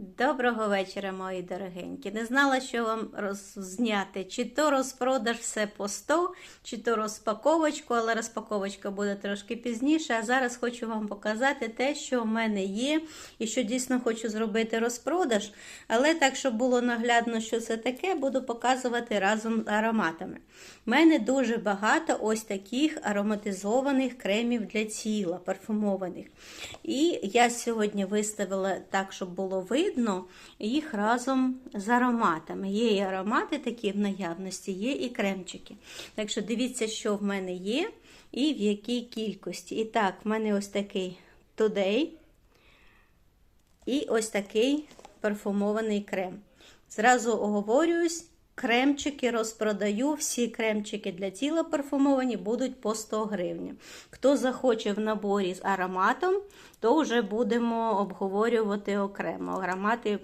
Доброго вечора, мої дорогенькі. Не знала, що вам роззняти, чи то розпродаж все по 100, чи то розпаковочку, але розпаковочка буде трошки пізніше. А зараз хочу вам показати те, що в мене є, і що дійсно хочу зробити розпродаж. Але так, щоб було наглядно, що це таке, буду показувати разом з ароматами. У мене дуже багато ось таких ароматизованих кремів для тіла, парфумованих. І я сьогодні виставила так, щоб було видно їх разом з ароматами. Є і аромати такі в наявності, є і кремчики. Так що дивіться, що в мене є і в якій кількості. І так, в мене ось такий Today і ось такий парфумований крем. Зразу оговорююсь. Кремчики розпродаю, всі кремчики для тіла парфумовані будуть по 100 гривень. Хто захоче в наборі з ароматом, то вже будемо обговорювати окремо. Аромати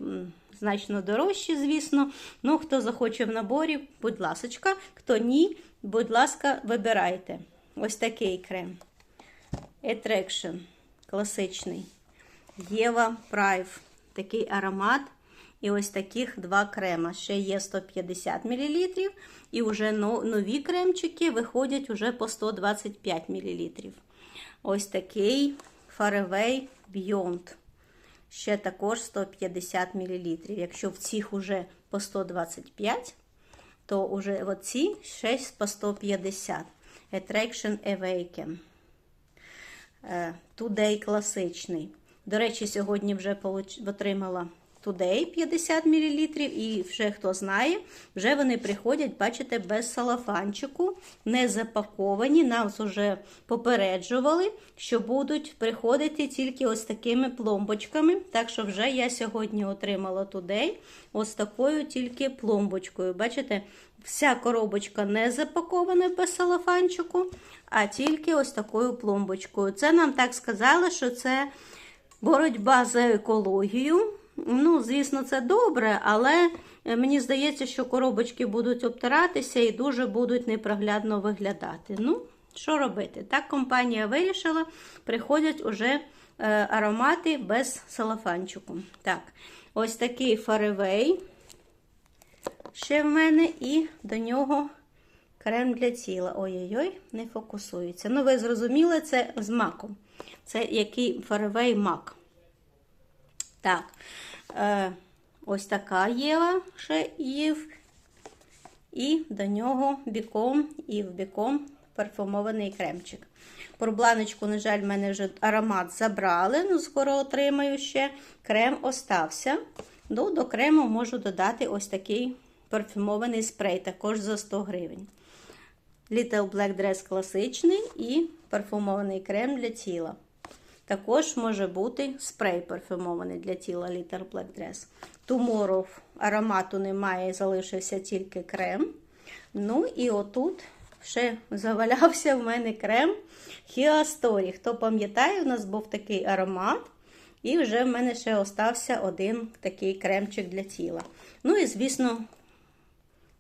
значно дорожчі, звісно. Ну, хто захоче в наборі, будь ласочка. Хто ні, будь ласка, вибирайте. Ось такий крем. Attraction класичний. Єва Прайв. Такий аромат. І ось таких два крема. Ще є 150 мл. І вже нові кремчики виходять уже по 125 мл. Ось такий Faraway Beyond. Ще також 150 мл. Якщо в цих уже по 125, то вже оці ще по 150. Attraction Awaken. Today класичний. До речі, сьогодні вже отримала Today 50 мл, і вже хто знає, вже вони приходять, бачите, без салафанчику, не запаковані. Нас вже попереджували, що будуть приходити тільки ось такими пломбочками. Так що вже я сьогодні отримала Today ось такою тільки пломбочкою. Бачите, вся коробочка не запакована без салафанчику, а тільки ось такою пломбочкою. Це нам так сказали, що це боротьба за екологію. Ну, звісно, це добре, але мені здається, що коробочки будуть обтиратися і дуже будуть непроглядно виглядати. Ну, що робити? Так компанія вирішила, приходять уже е, аромати без салафанчику. Так, ось такий фаревей ще в мене, і до нього крем для тіла. Ой-ой-ой, не фокусується. Ну, ви зрозуміли, це з маком. Це який фаревей мак. Так, е, ось така Єва ще є. І до нього біком і в біком парфумований кремчик. Про бланочку, на жаль, в мене вже аромат забрали, ну скоро отримаю ще. Крем остався. Ну, До крему можу додати ось такий парфумований спрей, також за 100 гривень. Little Black Dress класичний і парфумований крем для тіла. Також може бути спрей парфюмований для тіла Little Black Dress. Tomorrow аромату немає, залишився тільки крем. Ну і отут ще завалявся в мене крем Story. Хто пам'ятає, у нас був такий аромат. І вже в мене ще остався один такий кремчик для тіла. Ну і, звісно,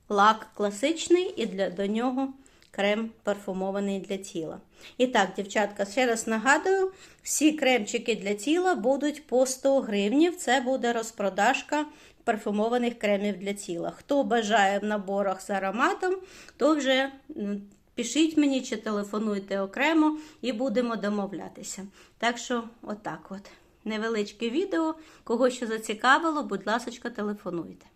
лак класичний, і для, до нього крем парфумований для тіла. І так, дівчатка, ще раз нагадую, всі кремчики для тіла будуть по 100 гривнів. Це буде розпродажка парфумованих кремів для тіла. Хто бажає в наборах з ароматом, то вже пишіть мені чи телефонуйте окремо і будемо домовлятися. Так що, отак от. Невеличке відео. Кого що зацікавило, будь ласка, телефонуйте.